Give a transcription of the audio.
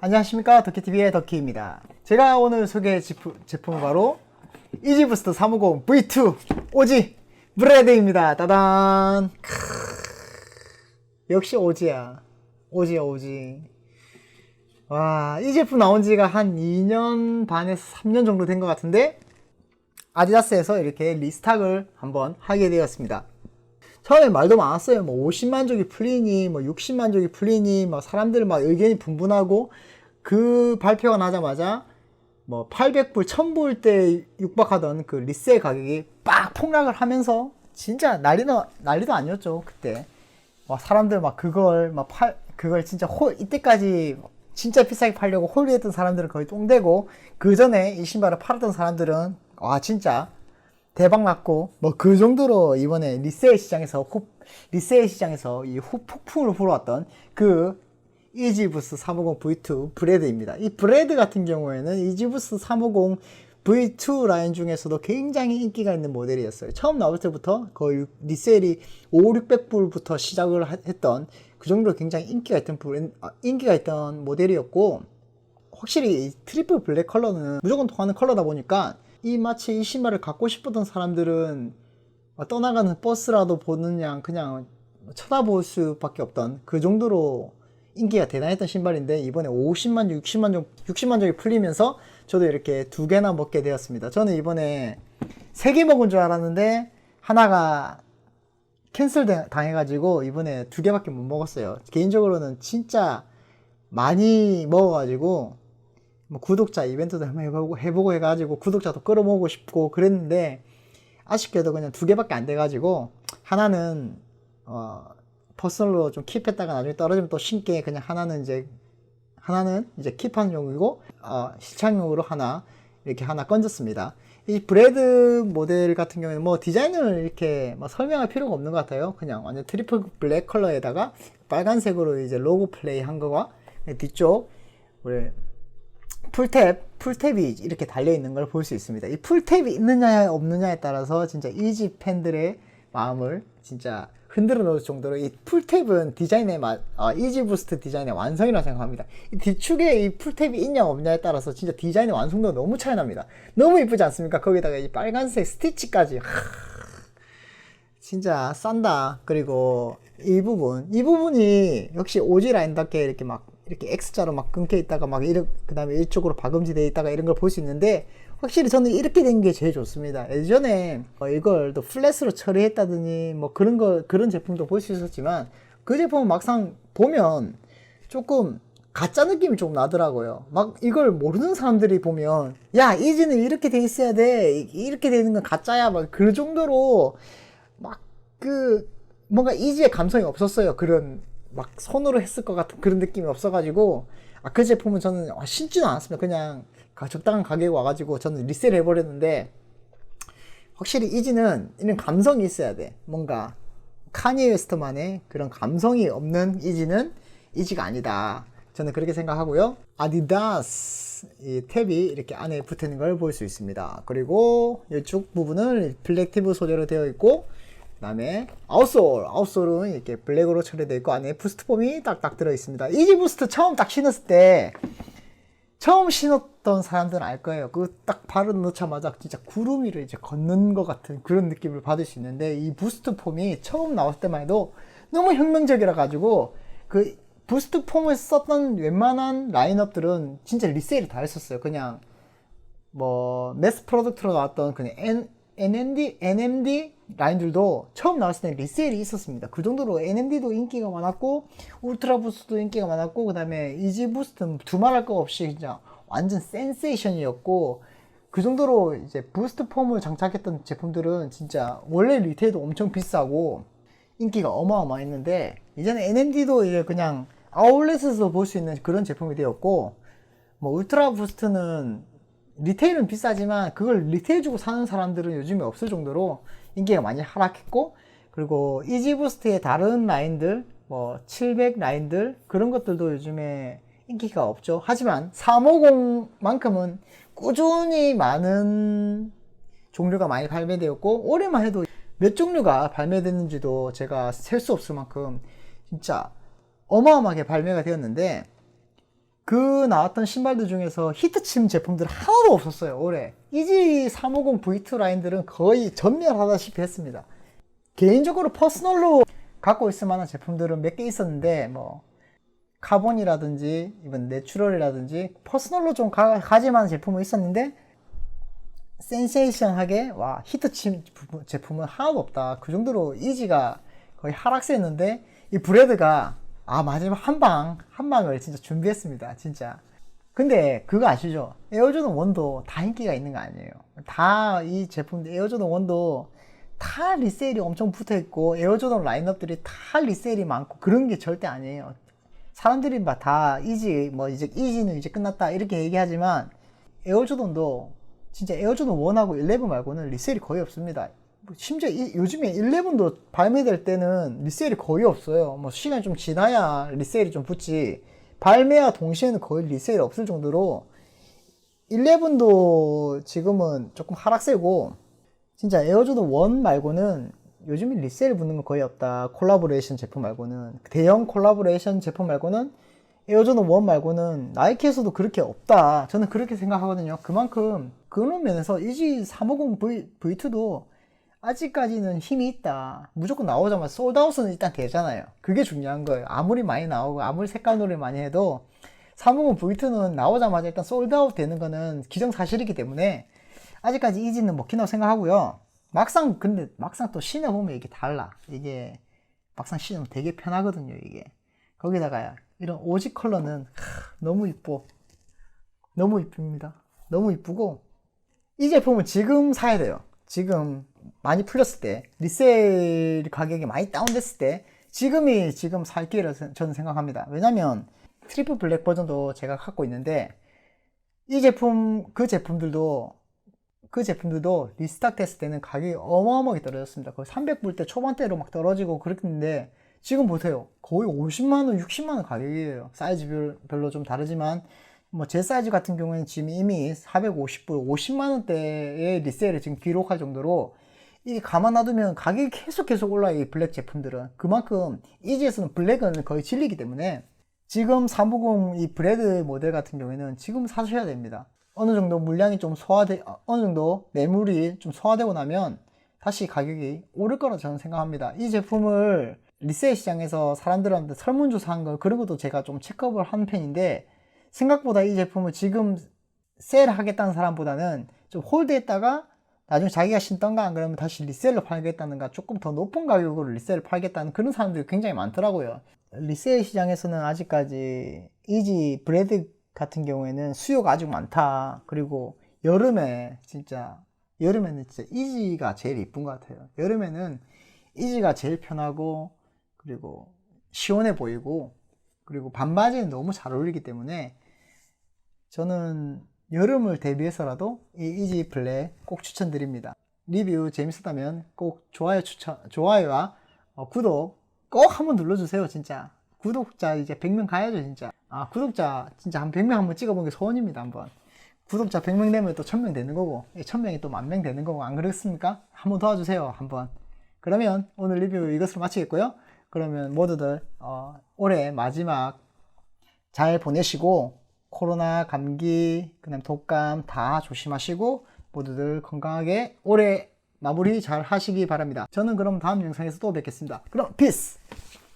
안녕하십니까? 덕키TV의 덕키입니다. 제가 오늘 소개할 제품, 제품은 바로 이지부스트 350 V2 오지 브레드입니다. 따단! 역시 오지야. 오지야 오지. 와 이 제품 나온 지가 한 2년 반에서 3년 정도 된 것 같은데 아디다스에서 이렇게 리스탁을 한번 하게 되었습니다. 처음에 말도 많았어요. 뭐 50만 족이 풀리니, 뭐 60만 족이 풀리니, 막 사람들 막 의견이 분분하고 그 발표가 나자마자 뭐 800불, 1000불 때 육박하던 그 리셀 가격이 빡 폭락을 하면서 진짜 난리도 난리도 아니었죠 그때. 와 사람들 막 그걸 막 팔 그걸 진짜 홀 이때까지 진짜 비싸게 팔려고 홀리했던 사람들은 거의 똥되고 그 전에 이 신발을 팔았던 사람들은 와 진짜 대박 났고 뭐 그 정도로 이번에 리세일 시장에서 후, 리세일 시장에서 이 후, 폭풍을 불어왔던 그 이지부스 350 V2 브레드입니다. 이 브레드 같은 경우에는 이지부스 350 V2 라인 중에서도 굉장히 인기가 있는 모델이었어요. 처음 나올 때부터 거의 리셀이 5, 600불부터 시작을 하- 했던 그 정도로 굉장히 인기가 있던 브랜, 아, 인기가 있던 모델이었고 확실히 이 트리플 블랙 컬러는 무조건 통하는 컬러다 보니까 이 마치 이 신발을 갖고 싶었던 사람들은 어, 떠나가는 버스라도 보는 양 그냥 쳐다볼 수밖에 없던 그 정도로 인기가 대단했던 신발인데 이번에 50만 종, 60만 종, 60만 종이 풀리면서 저도 이렇게 두 개나 먹게 되었습니다. 저는 이번에 세 개 먹은 줄 알았는데 하나가 캔슬 당- 당해가지고 이번에 두 개밖에 못 먹었어요. 개인적으로는 진짜 많이 먹어가지고 뭐 구독자 이벤트도 한번 해보고, 해보고 해가지고 구독자도 끌어모으고 싶고 그랬는데 아쉽게도 그냥 두 개밖에 안 돼가지고 하나는 어 퍼스널로 좀 킵했다가 나중에 떨어지면 또 신게 그냥 하나는 이제 하나는 이제 킵하는 용이고 어, 시창용으로 하나 이렇게 하나 건졌습니다. 이 브레드 모델 같은 경우에는 뭐 디자인을 이렇게 뭐 설명할 필요가 없는 것 같아요. 그냥 완전 트리플 블랙 컬러에다가 빨간색으로 이제 로고 플레이 한 거와 뒤쪽 우리 풀탭, 풀탭이 이렇게 달려 있는 걸 볼 수 있습니다. 이 풀탭이 있느냐 없느냐에 따라서 진짜 이지 팬들의 마음을 진짜 흔들어 놓을 정도로 이 풀탭은 디자인의 맛, 아, 이지 부스트 디자인의 완성이라고 생각합니다. 이 뒤축에 이 풀탭이 있냐 없냐에 따라서 진짜 디자인의 완성도가 너무 차이 납니다. 너무 이쁘지 않습니까? 거기다가 이 빨간색 스티치까지. 하, 진짜 싼다. 그리고 이 부분, 이 부분이 역시 오지 라인답게 이렇게 막 이렇게 X자로 막 끊겨 있다가 막 이렇게 그다음에 이쪽으로 박음지 돼 있다가 이런 걸 볼 수 있는데 확실히 저는 이렇게 된 게 제일 좋습니다. 예전에 어, 이걸 또 플랫으로 처리했다더니 뭐 그런 거 그런 제품도 볼 수 있었지만 그 제품은 막상 보면 조금 가짜 느낌이 좀 나더라고요. 막 이걸 모르는 사람들이 보면 야 이지는 이렇게 돼 있어야 돼 이- 이렇게 되는 건 가짜야 막 그 정도로 막 그 뭔가 이지의 감성이 없었어요. 그런 막 손으로 했을 것 같은 그런 느낌이 없어가지고 아 그 제품은 저는 아, 신지는 않았습니다. 그냥 가- 적당한 가격에 와가지고 저는 리셀 해버렸는데 확실히 이지는 이런 감성이 있어야 돼. 뭔가 카니에 웨스트만의 그런 감성이 없는 이지는 이지가 아니다. 저는 그렇게 생각하고요. 아디다스 이 탭이 이렇게 안에 붙어 있는 걸 볼 수 있습니다. 그리고 이쪽 부분은 블랙티브 소재로 되어 있고 그다음에 아웃솔 아웃솔은 이렇게 블랙으로 처리되어 있고 안에 부스트 폼이 딱딱 들어 있습니다. 이지 부스트 처음 딱 신었을 때 처음 신었던 사람들은 알 거예요. 그딱 바로 넣자마자 진짜 구름 위를 이제 걷는 것 같은 그런 느낌을 받을 수 있는데 이 부스트 폼이 처음 나왔을 때만 해도 너무 혁명적이라 가지고 그 부스트 폼을 썼던 웬만한 라인업들은 진짜 리세일을 다 했었어요. 그냥 뭐 매스 프로덕트로 나왔던 그냥 N, NMD, NMD 라인들도 처음 나왔을 때 리세일이 있었습니다. 그 정도로 NMD도 인기가 많았고 울트라 부스트도 인기가 많았고 그 다음에 이지 부스트는 두말할 거 없이 진짜 완전 센세이션이었고 그 정도로 이제 부스트 폼을 장착했던 제품들은 진짜 원래 리테일도 엄청 비싸고 인기가 어마어마했는데 이제는 NMD도 이제 그냥 아울렛에서 볼 수 있는 그런 제품이 되었고 뭐 울트라 부스트는 리테일은 비싸지만 그걸 리테일 주고 사는 사람들은 요즘에 없을 정도로 인기가 많이 하락했고 그리고 이지부스트의 다른 라인들 뭐 700 라인들 그런 것들도 요즘에 인기가 없죠. 하지만 350만큼은 꾸준히 많은 종류가 많이 발매되었고 올해만 해도 몇 종류가 발매됐는지도 제가 셀 수 없을 만큼 진짜 어마어마하게 발매가 되었는데 그 나왔던 신발들 중에서 히트침 제품들 하나도 없었어요 올해. 이지 350 V2 라인들은 거의 전멸하다시피 했습니다. 개인적으로 퍼스널로 갖고 있을 만한 제품들은 몇 개 있었는데 뭐 카본이라든지 이번 내추럴이라든지 퍼스널로 좀 가, 가질 만한 제품은 있었는데 센세이션하게 와 히트침 제품은 하나도 없다. 그 정도로 이지가 거의 하락세였는데 이 브레드가 아 마지막 한 방 한 방을 진짜 준비했습니다 진짜. 근데 그거 아시죠? 에어조던 1도 다 인기가 있는 거 아니에요. 다 이 제품 에어조던 1도 다 리세일이 엄청 붙어 있고 에어조던 라인업들이 다 리세일이 많고 그런 게 절대 아니에요. 사람들이 막 다 이지 뭐 이제 이지는 이제 끝났다 이렇게 얘기하지만 에어조던도 진짜 에어조던 1하고 11 말고는 리세일이 거의 없습니다. 뭐 심지어 이- 요즘에 11도 발매될 때는 리세일이 거의 없어요. 뭐 시간이 좀 지나야 리세일이 좀 붙지. 발매와 동시에는 거의 리세일이 없을 정도로 11도 지금은 조금 하락세고 진짜 에어조던 1 말고는 요즘에 리세일 붙는 거 거의 없다. 콜라보레이션 제품 말고는 대형 콜라보레이션 제품 말고는 에어조던 1 말고는 나이키에서도 그렇게 없다. 저는 그렇게 생각하거든요. 그만큼 그런 면에서 이지 350 V, V2도 아직까지는 힘이 있다. 무조건 나오자마자 솔드아웃은 일단 되잖아요. 그게 중요한 거예요. 아무리 많이 나오고 아무리 색깔 놀이 많이 해도 350 V2는 나오자마자 일단 솔드아웃 되는 거는 기정사실이기 때문에 아직까지 이지는 먹힌다고 생각하고요. 막상 근데 막상 또 신어보면 이게 달라. 이게 막상 신으면 되게 편하거든요. 이게 거기다가 이런 오지 컬러는 하, 너무 이뻐. 너무 이쁩니다. 너무 이쁘고 이 제품은 지금 사야 돼요. 지금 많이 풀렸을 때 리세일 가격이 많이 다운됐을 때 지금이 지금 살 기회라 저는 생각합니다. 왜냐면 트리플 블랙 버전도 제가 갖고 있는데 이 제품 그 제품들도 그 제품들도 리스탁 됐을 때는 가격이 어마어마하게 떨어졌습니다. 거의 300불 대 초반대로 막 떨어지고 그랬는데 지금 보세요. 거의 50만원, 60만원 가격이에요. 사이즈별로 좀 다르지만 뭐 제 사이즈 같은 경우에는 지금 이미 450불, 50만원대의 리세일을 지금 기록할 정도로 이게 가만 놔두면 가격이 계속 계속 올라요. 이 블랙 제품들은. 그만큼 이지에서는 블랙은 거의 진리기 때문에 지금 350 이 브레드 모델 같은 경우에는 지금 사셔야 됩니다. 어느 정도 물량이 좀 소화돼, 어, 어느 정도 매물이 좀 소화되고 나면 다시 가격이 오를 거라 저는 생각합니다. 이 제품을 리세일 시장에서 사람들한테 설문조사한 거 그런 것도 제가 좀 체크업을 한 편인데 생각보다 이 제품을 지금 세일하겠다는 사람보다는 좀 홀드했다가 나중에 자기가 신던가 안 그러면 다시 리셀로 팔겠다는가 조금 더 높은 가격으로 리셀을 팔겠다는 그런 사람들이 굉장히 많더라고요. 리셀 시장에서는 아직까지 이지 브레드 같은 경우에는 수요가 아직 많다. 그리고 여름에 진짜 여름에는 진짜 이지가 제일 이쁜 것 같아요. 여름에는 이지가 제일 편하고 그리고 시원해 보이고 그리고 반바지는 너무 잘 어울리기 때문에 저는 여름을 대비해서라도 이 이지 블랙 꼭 추천드립니다. 리뷰 재밌었다면 꼭 좋아요 추천, 좋아요와 어, 구독 꼭 한번 눌러주세요, 진짜. 구독자 이제 100명 가야죠, 진짜. 아, 구독자 진짜 한 100명 한번 찍어본 게 소원입니다, 한번. 구독자 100명 되면 또 1000명 되는 거고, 1000명이 또 만명 되는 거고, 안 그렇습니까? 한번 도와주세요, 한번. 그러면 오늘 리뷰 이것으로 마치겠고요. 그러면 모두들, 어, 올해 마지막 잘 보내시고, 코로나, 감기, 그다음 독감 다 조심하시고 모두들 건강하게 올해 마무리 잘 하시기 바랍니다. 저는 그럼 다음 영상에서 또 뵙겠습니다. 그럼 피스!